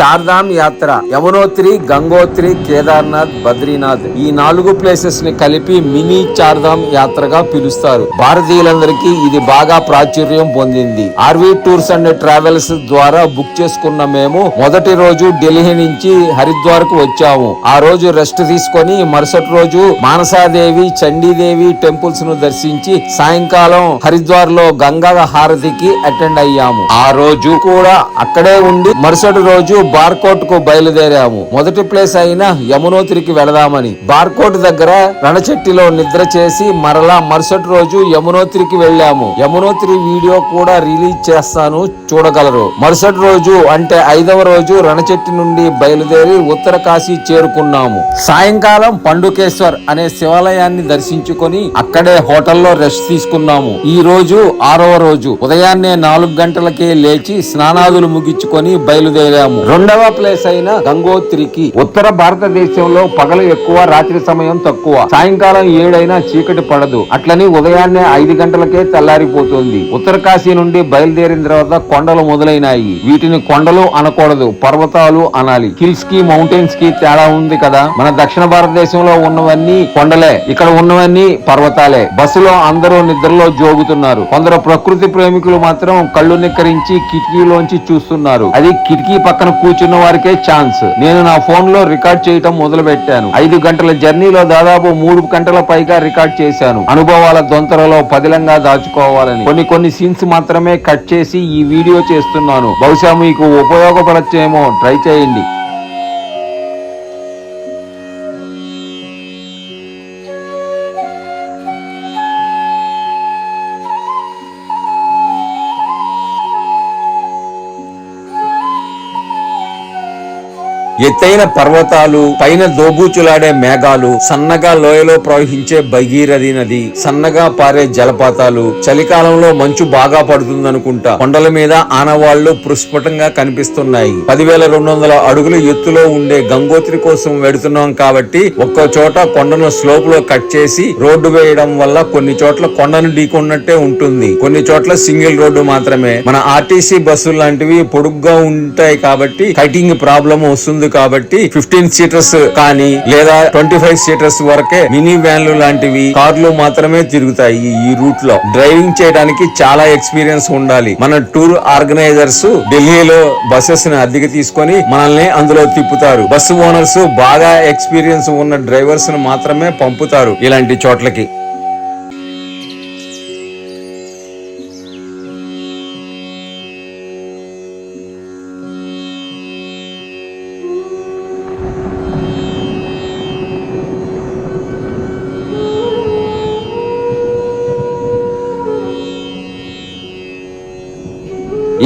చార్ధామ్ యాత్ర. యమునోత్రి గంగోత్రి కేదార్నాథ్ బద్రీనాథ్ ఈ నాలుగు ప్లేసెస్ని కలిపి మినీ చార్ధామ్ యాత్రగా పిలుస్తారు. భారతీయులందరికీ ఇది బాగా ప్రాచుర్యం పొందింది. ఆర్వీ టూర్స్ అండ్ ట్రావెల్స్ ద్వారా బుక్ చేసుకున్న మేము మొదటి రోజు ఢిల్లీ నుంచి హరిద్వార్కు వచ్చాము. ఆ రోజు రెస్ట్ తీసుకొని మరుసటి రోజు మానసాదేవి చండీదేవి టెంపుల్స్ను దర్శించి సాయంకాలం హరిద్వార్లో గంగా హారతికి అటెండ్ అయ్యాము. ఆ రోజు కూడా అక్కడే ఉండి మరుసటి రోజు బార్కోట్కు బయలుదేరాము. మొదటి ప్లేస్ అయిన యమునోత్రికి వెళదామని. బార్కోట్ దగ్గర రణచెట్టిలో నిద్ర చేసి మరలా మరుసటి రోజు యమునోత్రికి వెళ్ళాము. యమునోత్రి వీడియో కూడా రిలీజ్ చేస్తాను చూడగలరు. మరుసటి రోజు అంటే ఐదవ రోజు రణచెట్టి నుండి బయలుదేరి ఉత్తర కాశీ చేరుకున్నాము. సాయంకాలం పండుకేశ్వర్ అనే శివాలయాన్ని దర్శించుకొని అక్కడే హోటల్లో రెస్ట్ తీసుకున్నాము. ఈ రోజు ఆరవ రోజు. ఉదయాన్నే నాలుగు గంటలకే లేచి స్నానాదులు ముగించుకొని బయలుదేరాము. రెండవ ప్లేస్ అయిన గంగోత్రికి ఉత్తర భారతదేశంలో పగలు ఎక్కువ రాత్రి సమయం తక్కువ. సాయంకాలం ఏడైనా చీకటి పడదు. అట్లని ఉదయాన్నే ఐదు గంటలకే తెల్లారిపోతుంది. ఉత్తర కాశీ నుండి బయలుదేరిన తర్వాత కొండలు మొదలైనాయి. వీటిని కొండలు అనకూడదు పర్వతాలు అనాలి. హిల్స్కి మౌంటైన్స్కి తేడా ఉంది కదా? మన దక్షిణ భారతదేశంలో ఉన్నవన్నీ కొండలే. ఇక్కడ ఉన్నవన్నీ పర్వతాలే. బస్సులో అందరూ నిద్రలో జోగుతున్నారు. కొందరు ప్రకృతి ప్రేమికులు మాత్రం కళ్ళు నిక్కరించి కిటికీలోంచి చూస్తున్నారు. అది కిటికీ పక్కన కూర్చున్న వారికే ఛాన్స్. నేను నా ఫోన్లో రికార్డ్ చేయటం మొదలు పెట్టాను ఐదు గంటల జర్నీలో దాదాపు మూడు గంటల పైగా రికార్డ్ చేశాను. అనుభవాల దొంతరలో పదిలంగా దాచుకోవాలని. కొన్ని కొన్ని సీన్స్ మాత్రమే కట్ చేసి ఈ వీడియో చేస్తున్నాను. బహుశా మీకు ఉపయోగపడచ్చేమో. ట్రై చేయండి. ये ఎత్తైన పర్వతాలు పైన దోబూచులాడే మేఘాలు సన్నగా లోయలో ప్రవహించే భగీరథి నది సన్నగా పారే జలపాతాలు చలికాలంలో మంచు బాగా పడుతుందనుకుంటా. కొండల మీద ఆనవాళ్ళు ప్రస్ఫుటంగా కనిపిస్తున్నాయి. పదివేల రెండు వందల అడుగుల ఎత్తులో ఉండే గంగోత్రి కోసం వెడుతున్నాం కాబట్టి ఒక్కో చోట కొండను స్లోప్లో కట్ చేసి రోడ్డు వేయడం వల్ల కొన్ని చోట్ల కొండను ఢీకొన్నట్టే ఉంటుంది. కొన్ని చోట్ల సింగిల్ రోడ్డు మాత్రమే. మన ఆర్టీసీ బస్సులు లాంటివి పొడుగ్గా ఉంటాయి కాబట్టి కటింగ్ ప్రాబ్లం వస్తుంది కాబట్టి కాబట్టి ఫిఫ్టీన్ సీటర్స్ కానీ లేదా ట్వంటీ ఫైవ్ సీటర్స్ వరకే మినీ వ్యాన్లు లాంటివి కార్లు మాత్రమే తిరుగుతాయి ఈ రూట్లో డ్రైవింగ్ చేయడానికి చాలా ఎక్స్పీరియన్స్ ఉండాలి. మన టూర్ ఆర్గనైజర్స్ ఢిల్లీలో బస్సెస్ని అద్దెకి తీసుకొని మనల్ని అందులో తిప్పుతారు. బస్సు ఓనర్స్ బాగా ఎక్స్పీరియన్స్ ఉన్న డ్రైవర్స్ను మాత్రమే పంపుతారు ఇలాంటి చోట్లకి.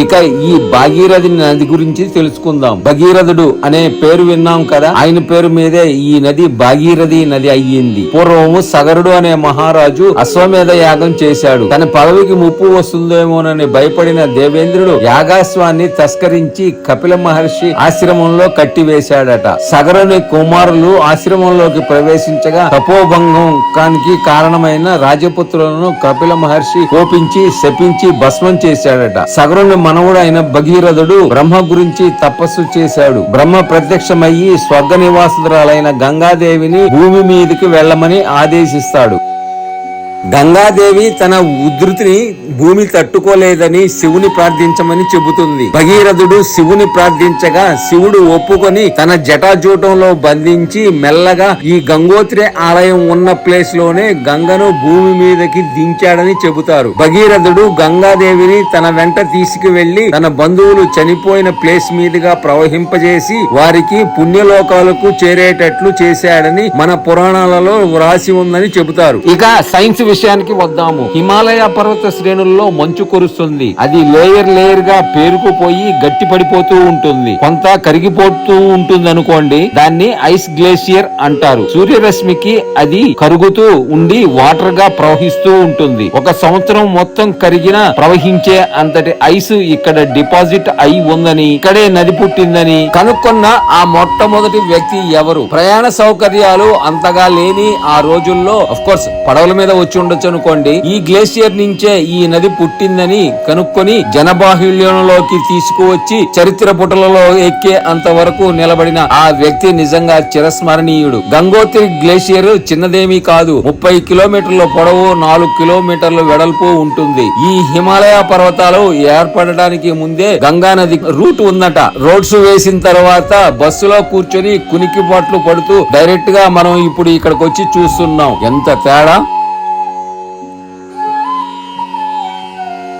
ఇక ఈ భాగీరథి నది గురించి తెలుసుకుందాం. భగీరథుడు అనే పేరు విన్నాం కదా? ఆయన పేరు మీదే ఈ నది భాగీరథి నది అయ్యింది. పూర్వము సగరుడు అనే మహారాజు అశ్వమేధ యాగం చేశాడు. తన పదవికి ముప్పు వస్తుందేమోనని భయపడిన దేవేంద్రుడు యాగాశ్వాన్ని తస్కరించి కపిల మహర్షి ఆశ్రమంలో కట్టివేశాడట. సగరుని కుమారులు ఆశ్రమంలోకి ప్రవేశించగా తపోభంగం కానికి కారణమైన రాజపుత్రులను కపిల మహర్షి కోపించి శపించి భస్మం చేశాడట. సగరుని మనవుడు అయిన భగీరథుడు బ్రహ్మ గురించి తపస్సు చేశాడు. బ్రహ్మ ప్రత్యక్షమయ్యి స్వర్గ నివాసురాలైన గంగాదేవిని భూమి మీదకి వెళ్ళమని ఆదేశిస్తాడు. గంగాదేవి తన ఉధృతిని భూమి తట్టుకోలేదని శివుని ప్రార్థించమని చెబుతుంది. భగీరథుడు శివుని ప్రార్థించగా శివుడు ఒప్పుకొని తన జటాజూటంలో బంధించి మెల్లగా ఈ గంగోత్రి ఆలయం ఉన్న ప్లేస్లోనే గంగను భూమి మీదకి దించాడని చెబుతారు. భగీరథుడు గంగాదేవిని తన వెంట తీసుకువెళ్ళి తన బంధువులు చనిపోయిన ప్లేస్ మీదుగా ప్రవహింపజేసి వారికి పుణ్యలోకాలకు చేరేటట్లు చేశాడని మన పురాణాలలో వ్రాసి ఉందని చెబుతారు. ఇక సైన్స్ విషయానికి వద్దాము. హిమాలయ పర్వత శ్రేణుల్లో మంచు కురుస్తుంది. అది లేయర్ లేయర్గా పేరుకుపోయి గట్టి పడిపోతూ ఉంటుంది. కొంత కరిగిపోతూ ఉంటుంది అనుకోండి దాన్ని ఐస్ గ్లేషియర్ అంటారు. సూర్యరశ్మికి అది కరుగుతూ ఉండి వాటర్గా ప్రవహిస్తూ ఉంటుంది. ఒక సంవత్సరం మొత్తం కరిగిన ప్రవహించే అంతటి ఐస్ ఇక్కడ డిపాజిట్ అయి ఉందని ఇక్కడే నది పుట్టిందని కనుక్కున్న ఆ మొట్టమొదటి వ్యక్తి ఎవరు? ప్రయాణ సౌకర్యాలు అంతగా లేని ఆ రోజుల్లో అఫ్ కోర్స్ పడవల మీద వచ్చి ఉండొచ్చు అనుకోండి ఈ గ్లేషియర్ నుంచే ఈ నది పుట్టిందని కనుక్కొని జనబాహుళ్యంలోకి తీసుకువచ్చి చరిత్ర పుటలలో ఎక్కే అంతవరకు నిలబడిన ఆ వ్యక్తి నిజంగా చిరస్మరణీయుడు. గంగోత్రి గ్లేషియర్ చిన్నదేమీ కాదు. ముప్పై కిలోమీటర్ల పొడవు నాలుగు కిలోమీటర్ల వెడల్పు ఉంటుంది. ఈ హిమాలయ పర్వతాలు ఏర్పడడానికి ముందే గంగా నది రూట్ ఉందట. రోడ్స్ వేసిన తర్వాత బస్సులో కూర్చొని కునికిపాట్లు పడుతూ డైరెక్ట్గా మనం ఇప్పుడు ఇక్కడికి వచ్చి చూస్తున్నాం. ఎంత తేడా?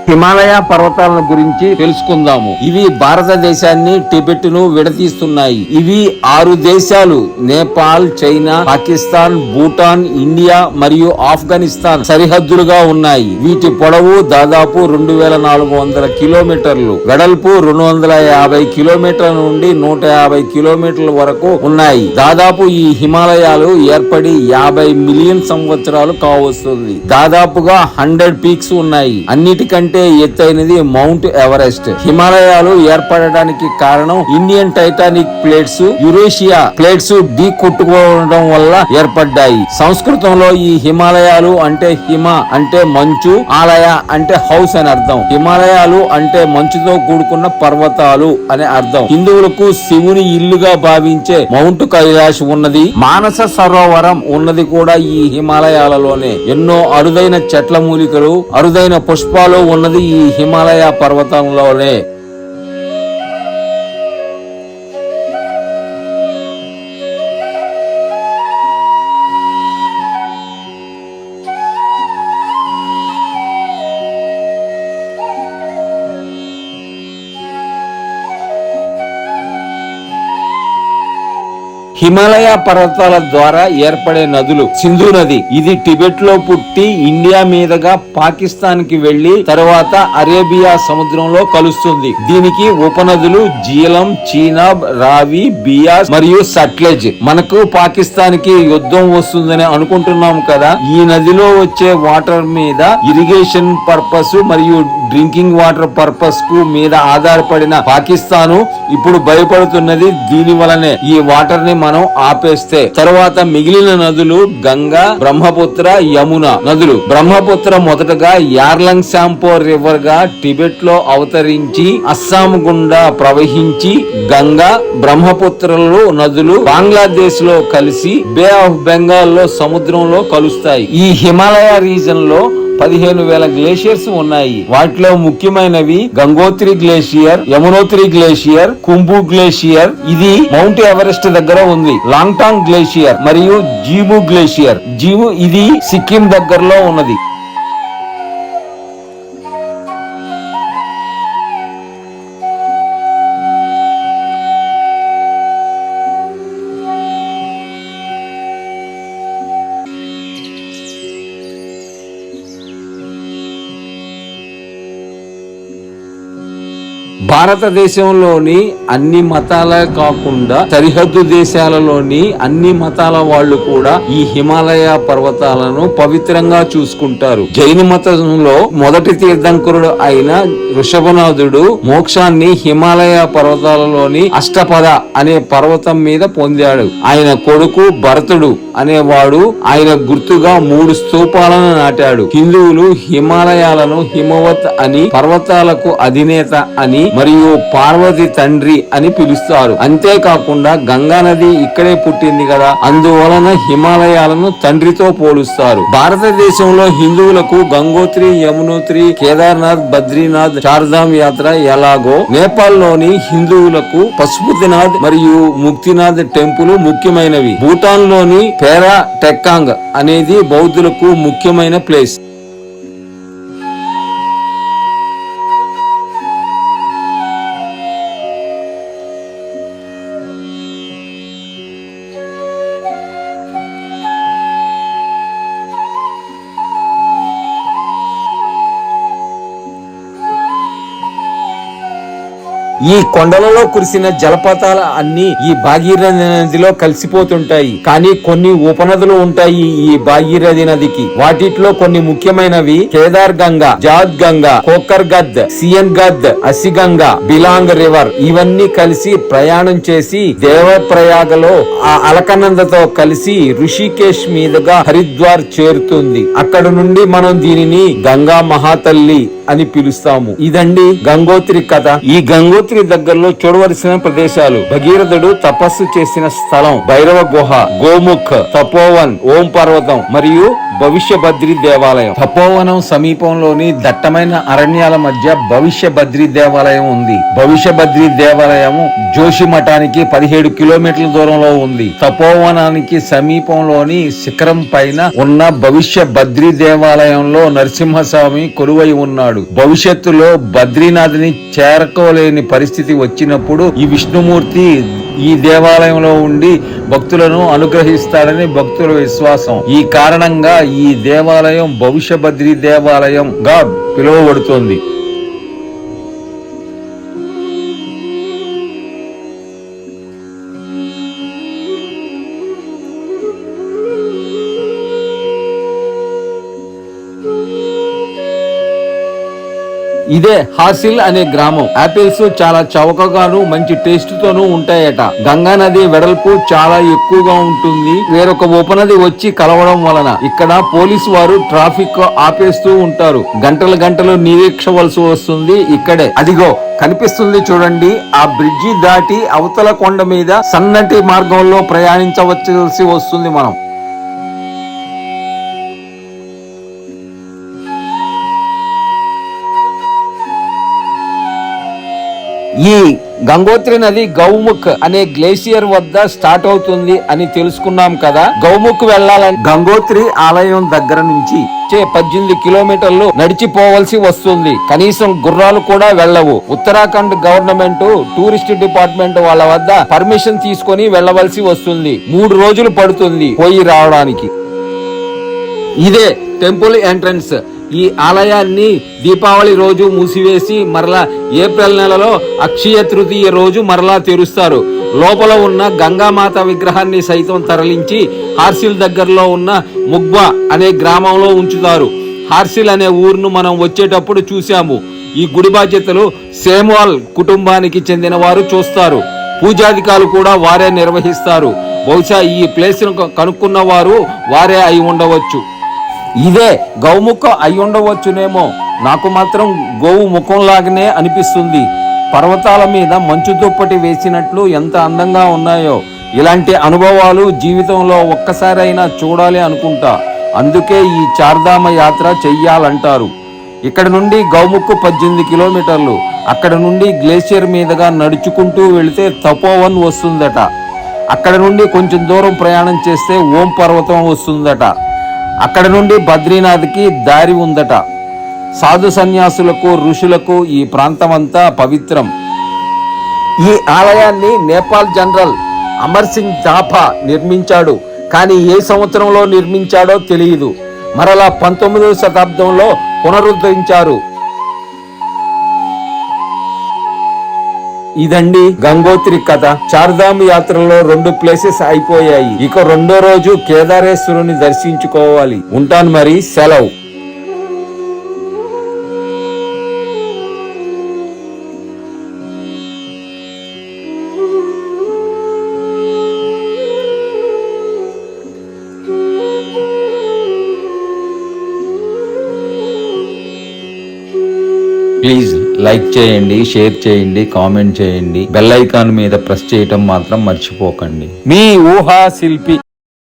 హిమాలయ పర్వతాలను గురించి తెలుసుకుందాము. ఇవి భారతదేశాన్ని టిబెట్ను విడతీస్తున్నాయి. ఇవి ఆరు దేశాలు నేపాల్ చైనా పాకిస్తాన్ భూటాన్ ఇండియా మరియు ఆఫ్ఘనిస్తాన్ సరిహద్దులుగా ఉన్నాయి. వీటి పొడవు దాదాపు రెండు వేల నాలుగు వందల కిలోమీటర్లు. వెడల్పు రెండు వందల యాభై కిలోమీటర్ల నుండి నూట యాభై కిలోమీటర్ల వరకు ఉన్నాయి. దాదాపు ఈ హిమాలయాలు ఏర్పడి యాభై మిలియన్ సంవత్సరాలు కావస్తుంది దాదాపుగా హండ్రెడ్ పీక్స్ ఉన్నాయి. అన్నిటికంటే ఎత్తైనది మౌంట్ ఎవరెస్ట్. హిమాలయాలు ఏర్పడడానికి కారణం Indian tectonic plates Eurasia plates ఢీ కొట్టుకోవడం వల్ల ఏర్పడ్డాయి. సంస్కృతంలో ఈ హిమాలయాలు అంటే హిమ అంటే మంచు ఆలయ అంటే హౌస్ అని అర్థం. హిమాలయాలు అంటే మంచుతో కూడుకున్న పర్వతాలు అనే అర్థం. హిందువులకు శివుని ఇల్లుగా భావించే మౌంట్ కైలాష్ ఉన్నది. మానస సరోవరం ఉన్నది కూడా ఈ హిమాలయాలలోనే. ఎన్నో అరుదైన చెట్ల మూలికలు అరుదైన పుష్పాలు ఉన్నది ఈ హిమాలయ పర్వతంలోనే. హిమాలయ పర్వతాల ద్వారా ఏర్పడే నదులు సింధు నది. ఇది టిబెట్లో పుట్టి ఇండియా మీదుగా పాకిస్తాన్కి వెళ్ళి తర్వాత అరేబియా సముద్రంలో కలుస్తుంది. దీనికి ఉపనదులు జీలం చీనాబ్ రావి బియాస్ మరియు సట్లెజ్. మనకు పాకిస్తాన్కి యుద్ధం వస్తుందని అనుకుంటున్నాం కదా. ఈ నదిలో వచ్చే వాటర్ మీద ఇరిగేషన్ పర్పస్ మరియు డ్రింకింగ్ వాటర్ పర్పస్కు మీద ఆధారపడిన పాకిస్తాను ఇప్పుడు భయపడుతున్నది దీని వలనే. ఈ వాటర్ని మన ఆపేస్తే. తర్వాత మిగిలిన నదులు గంగా బ్రహ్మపుత్ర యమున నదులు. బ్రహ్మపుత్ర మొదటగా యార్లంగ్ శాంపో రివర్గా టిబెట్లో అవతరించి అస్సాం గుండా ప్రవహించి గంగా బ్రహ్మపుత్రలు నదులు బంగ్లాదేశ్లో కలిసి బే ఆఫ్ బెంగాల్లో సముద్రంలో కలుస్తాయి. ఈ హిమాలయ రీజన్లో పదిహేను వేల గ్లేషియర్స్ ఉన్నాయి. వాటిలో ముఖ్యమైనవి Gangotri glacier Yamunotri glacier Khumbu glacier. ఇది మౌంట్ ఎవరెస్ట్ దగ్గర ఉంది. లాంగ్టాంగ్ గ్లేషియర్ మరియు జీబు గ్లేషియర్. జీబు ఇది సిక్కిం దగ్గరలో ఉన్నది. భారతదేశంలోని అన్ని మతాలే కాకుండా సరిహద్దు దేశాలలోని అన్ని మతాల వాళ్ళు కూడా ఈ హిమాలయ పర్వతాలను పవిత్రంగా చూసుకుంటారు. జైన మతంలో మొదటి తీర్థంకరుడు అయిన ఋషభనాథుడు మోక్షాన్ని హిమాలయ పర్వతాలలోని అష్టపద అనే పర్వతం మీద పొందాడు. ఆయన కొడుకు భరతుడు అనేవాడు ఆయన గుర్తుగా మూడు స్తూపాలను నాటాడు. హిందువులు హిమాలయాలను హిమవత్ అని పర్వతాలకు అధినేత అని మరియు పార్వతి తండ్రి అని పిలుస్తారు. అంతేకాకుండా గంగా నది ఇక్కడే పుట్టింది కదా అందువలన హిమాలయాలను తండ్రితో పోలుస్తారు. భారతదేశంలో హిందువులకు గంగోత్రి యమునోత్రి కేదార్నాథ్ బద్రీనాథ్ చార్ధామ్ యాత్ర ఎలాగో నేపాల్లోని హిందువులకు పశుపతినాథ్ మరియు ముక్తినాథ్ టెంపుల్ ముఖ్యమైనవి. భూటాన్లోని పేరా టెక్కాంగ్ అనేది బౌద్ధులకు ముఖ్యమైన ప్లేస్. ఈ కొండలలో కురిసిన జలపాతాల అన్ని ఈ భాగీరథి నదిలో కలిసిపోతుంటాయి. కానీ కొన్ని ఉపనదులు ఉంటాయి ఈ భాగీరథి నదికి. వాటిట్లో కొన్ని ముఖ్యమైనవి కేదార్ గంగా జాద్ గంగా కోకర్ గద్ సియన్ గద్ అసిగంగా బిలాంగ్ రివర్ ఇవన్నీ కలిసి ప్రయాణం చేసి దేవప్రయాగలో ఆ అలకనందతో కలిసి ఋషికేశ్ మీదుగా హరిద్వార్ చేరుతుంది. అక్కడ నుండి మనం దీనిని గంగా మహాతల్లి అని పిలుస్తాము. ఇదండి గంగోత్రి కథ. ఈ గంగోత్రి దగ్గరలో చూడవలసిన ప్రదేశాలు. భగీరథుడు తపస్సు చేసిన స్థలం భైరవ గుహ గోముఖ్ తపోవన్ ఓం పర్వతం మరియు భవిష్య బద్రి దేవాలయం. తపోవనం సమీపంలోని దట్టమైన అరణ్యాల మధ్య భవిష్య బద్రి దేవాలయం ఉంది. భవిష్య బద్రి దేవాలయం జోషి మఠానికి పదిహేడు కిలోమీటర్ల దూరంలో ఉంది. తపోవనానికి సమీపంలోని శిఖరం పైన ఉన్న భవిష్య బద్రి దేవాలయంలో నరసింహస్వామి కొలువై ఉన్నాడు. భవిష్యత్తులో బద్రీనాథ్ని చేరుకోలేని పరిస్థితి వచ్చినప్పుడు ఈ విష్ణుమూర్తి ఈ దేవాలయంలో ఉండి భక్తులను అనుగ్రహిస్తాడని భక్తుల విశ్వాసం. ఈ కారణంగా ఈ దేవాలయం భవిష్య బద్రీ దేవాలయంగా పిలువబడుతోంది. ఇదే హాసిల్ అనే గ్రామం. ఆపిల్స్ చాలా చౌకగాను మంచి టేస్ట్ తోనూ ఉంటాయట. గంగా నది వెడల్పు చాలా ఎక్కువగా ఉంటుంది. వేరొక ఉపనది వచ్చి కలవడం వలన ఇక్కడ పోలీసు వారు ట్రాఫిక్ ఆపేస్తూ ఉంటారు. గంటలు గంటలు నిరీక్షవలసి వస్తుంది ఇక్కడే. అదిగో కనిపిస్తుంది చూడండి. ఆ బ్రిడ్జి దాటి అవతల కొండ మీద సన్నటి మార్గంలో ప్రయాణించవలసి వస్తుంది మనం. ఈ గంగోత్రి నది గౌముఖ్ అనే గ్లేసియర్ వద్ద స్టార్ట్ అవుతుంది అని తెలుసుకున్నాం కదా. గౌముఖ్ వెళ్ళాలని గంగోత్రి ఆలయం దగ్గర నుంచి చే పద్దెనిమిది కిలోమీటర్లు నడిచిపోవలసి వస్తుంది. కనీసం గుర్రాలు కూడా వెళ్ళవు. ఉత్తరాఖండ్ గవర్నమెంట్ టూరిస్ట్ డిపార్ట్మెంట్ వాళ్ళ వద్ద పర్మిషన్ తీసుకొని వెళ్ళవలసి వస్తుంది. మూడు రోజులు పడుతుంది పోయి రావడానికి. ఇదే టెంపుల్ ఎంట్రన్స్. ఈ ఆలయాన్ని దీపావళి రోజు మూసివేసి మరలా ఏప్రిల్ నెలలో అక్షయ తృతీయ రోజు మరలా తెరుస్తారు. లోపల ఉన్న గంగామాత విగ్రహాన్ని సైతం తరలించి హార్సిల్ దగ్గరలో ఉన్న ముగ్బా అనే గ్రామంలో ఉంచుతారు. హార్సిల్ అనే ఊరును మనం వచ్చేటప్పుడు చూశాము. ఈ గుడి బాధ్యతలు సేమ్వాల్ కుటుంబానికి చెందిన వారు చూస్తారు. పూజాధికారులు కూడా వారే నిర్వహిస్తారు. బహుశా ఈ ప్లేస్ను కనుక్కున్న వారు వారే అయి ఉండవచ్చు. ఇదే గౌముఖ అయి ఉండవచ్చునేమో నాకు మాత్రం గోవు ముఖంలాగానే అనిపిస్తుంది. పర్వతాల మీద మంచు దుప్పటి వేసినట్లు ఎంత అందంగా ఉన్నాయో. ఇలాంటి అనుభవాలు జీవితంలో ఒక్కసారైనా చూడాలి అనుకుంటా. అందుకే ఈ చార్ధామ యాత్ర చెయ్యాలంటారు. ఇక్కడ నుండి గౌముక్కు పద్దెనిమిది కిలోమీటర్లు. అక్కడ నుండి గ్లేషియర్ మీదుగా నడుచుకుంటూ వెళితే తపోవన్ వస్తుందట. అక్కడ నుండి కొంచెం దూరం ప్రయాణం చేస్తే ఓం పర్వతం వస్తుందట. అక్కడ నుండి బద్రీనాథ్కి దారి ఉందట. సాధు సన్యాసులకు ఋషులకు ఈ ప్రాంతమంతా పవిత్రం. ఈ ఆలయాన్ని నేపాల్ జనరల్ అమర్ సింగ్ థాపా నిర్మించాడు. కానీ ఏ సంవత్సరంలో నిర్మించాడో తెలియదు మరలా పంతొమ్మిదవ శతాబ్దంలో పునరుద్ధరించారు. ఇదండి గంగోత్రి కథ. చార్ధామ్ యాత్రలో రెండు ప్లేసెస్ అయిపోయాయి. ఇక రెండో రోజు కేదారేశ్వరుని దర్శించుకోవాలి. ఉంటాను మరి. సెలవు. ప్లీజ్ లైక్ చేయండి షేర్ చేయండి కామెంట్ చేయండి. బెల్ ఐకాన్ మీద ప్రెస్ చేయటం మాత్రం మర్చిపోకండి. మీ ఊహా శిల్పి